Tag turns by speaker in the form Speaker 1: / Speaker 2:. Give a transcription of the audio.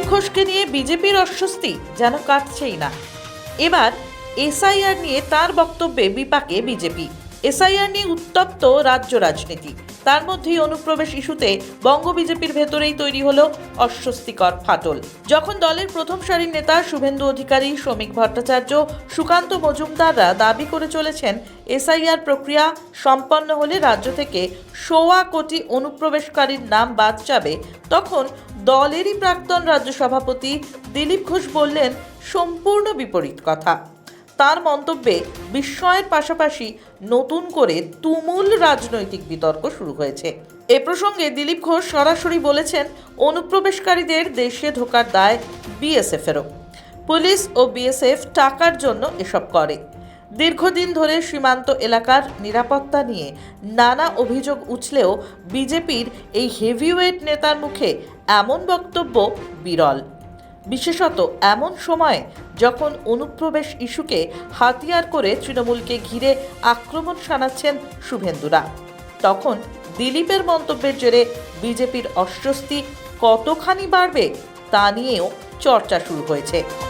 Speaker 1: দিলীপ ঘোষকে নিয়ে বিজেপির অস্বস্তি যেন কাটছেই না। এবার এসআইআর নিয়ে তার বক্তব্যে বিপাকে বিজেপি। এসআইআর নিয়ে উত্তপ্ত রাজ্য রাজনীতি। তার মধ্যেই অনুপ্রবেশ ইস্যুতে বঙ্গ বিজেপির ভেতরেই তৈরি হলো অস্বস্তিকর ফাটল। যখন দলের প্রথম সারির নেতা শুভেন্দু অধিকারী, শ্রমিক ভট্টাচার্য, সুকান্ত মজুমদাররা দাবি করে চলেছেন, এসআইআর প্রক্রিয়া সম্পন্ন হলে রাজ্য থেকে সোয়া কোটি অনুপ্রবেশকারীর নাম বাদ যাবে। তখন দলেরই প্রাক্তন রাজ্য সভাপতি দিলীপ ঘোষ বললেন, সম্পূর্ণ বিপরীত কথা। তার মন্তব্যে বিস্ময়ের পাশাপাশি নতুন করে তুমুল রাজনৈতিক বিতর্ক শুরু হয়েছে। এ প্রসঙ্গে দিলীপ ঘোষ সরাসরি বলেছেন, অনুপ্রবেশকারীদের দেশে ঢোকার দায় বিএসএফেরও। পুলিশ ও বিএসএফ টাকার জন্য এসব করে। দীর্ঘদিন ধরে সীমান্ত এলাকার নিরাপত্তা নিয়ে নানা অভিযোগ উঠলেও বিজেপির এই হেভিওয়েট নেতার মুখে এমন বক্তব্য বিরল। বিশেষত এমন সময়ে যখন অনুপ্রবেশ ইস্যুকে হাতিয়ার করে তৃণমূলকে ঘিরে আক্রমণ শানাচ্ছেন শুভেন্দুরা। তখন দিলীপের মন্তব্যের জেরে বিজেপির অস্বস্তি কতখানি বাড়বে তা নিয়েও চর্চা শুরু হয়েছে।